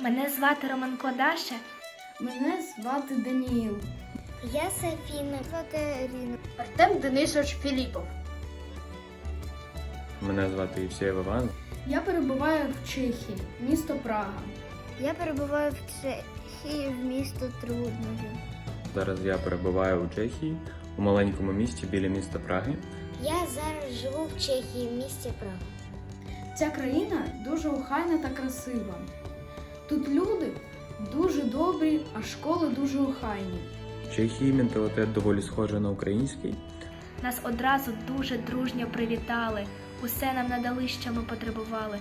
Мене звати Романко Даша. Мене звати Даніїл. Я Софіна. Звати Ірина. Артем Денисович Філіпов. Мене звати Євсеєв Іван. Я перебуваю в Чехії, місто Прага. Я перебуваю в Чехії в місто Труднові. Зараз я перебуваю у Чехії у маленькому місті біля міста Праги. Я зараз живу в Чехії в місті Прага. Ця країна дуже охайна та красива. Тут люди дуже добрі, а школи дуже охайні. В Чехії менталітет доволі схожий на український. Нас одразу дуже дружньо привітали. Усе нам надали, що ми потребували.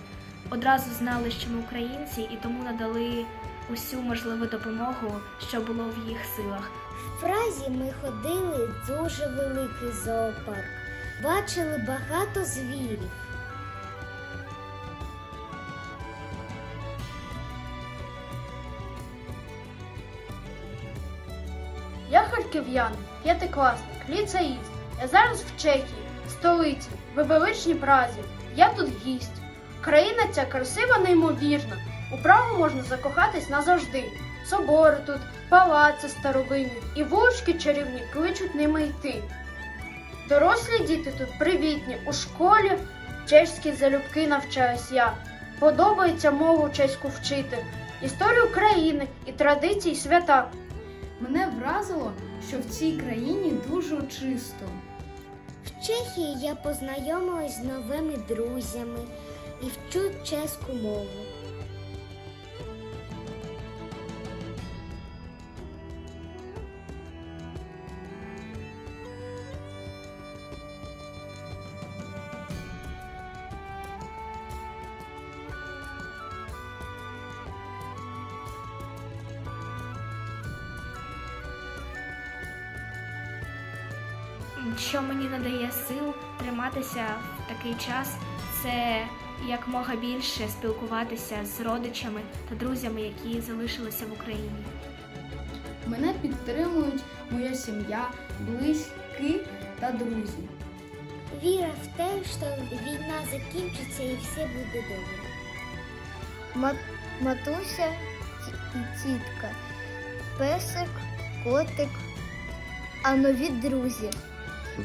Одразу знали, що ми українці, і тому надали усю можливу допомогу, що було в їх силах. В Празі ми ходили в дуже великий зоопарк. Бачили багато звірів. Я харків'ян, п'ятикласник, ліцеїст. Я зараз в Чехії, столиці, в величній Празі. Я тут гість. Країна ця красива, неймовірна. У Прагу можна закохатись назавжди. Собори тут, палаци старовинні і вулички чарівні кличуть ними йти. Дорослі діти тут привітні, у школі чеські залюбки навчаюсь я. Подобається мову чеську вчити, історію країни і традиції свята. Мене вразило, що в цій країні дуже чисто. В Чехії я познайомилась з новими друзями і вчу чеську мову. Що мені надає сил триматися в такий час, це якмога більше спілкуватися з родичами та друзями, які залишилися в Україні. Мене підтримують моя сім'я, близькі та друзі. Віра в те, що війна закінчиться і все буде добре. матуся і тітка, песик, котик, а нові друзі.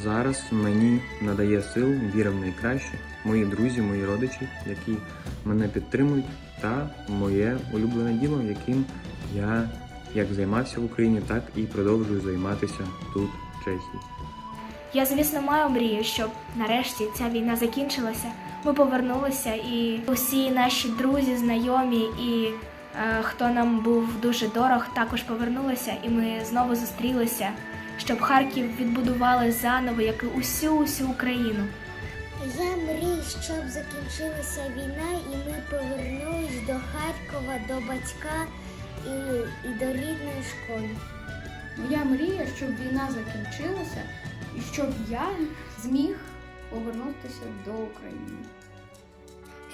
Зараз мені надає сил віра в найкраще, мої друзі, мої родичі, які мене підтримують, та моє улюблене діло, яким я як займався в Україні, так і продовжую займатися тут, в Чехії. Я, звісно, маю мрію, щоб нарешті ця війна закінчилася. Ми повернулися, і усі наші друзі, знайомі і е, хто нам був дуже дорог, також повернулися, і ми знову зустрілися, щоб Харків відбудували заново, як і усю усю Україну. Я мрію, щоб закінчилася війна, і ми повернулись до Харкова, до батька і, і до рідної школи. Моя мрія, щоб війна закінчилася і щоб я зміг повернутися до України.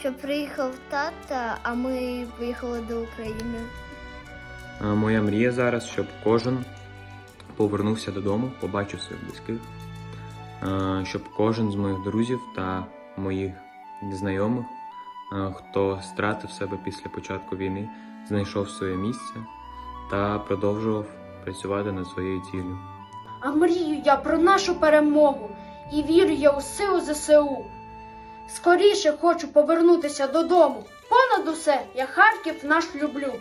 Щоб приїхав тата, а ми поїхали до України. А Моя мрія зараз, щоб кожен повернувся додому, побачив своїх близьких, щоб кожен з моїх друзів та моїх знайомих, хто стратив себе після початку війни, знайшов своє місце та продовжував працювати над своєю ціллю. А мрію я про нашу перемогу і вірю я у силу ЗСУ. Скоріше хочу повернутися додому. Понад усе я Харків наш люблю.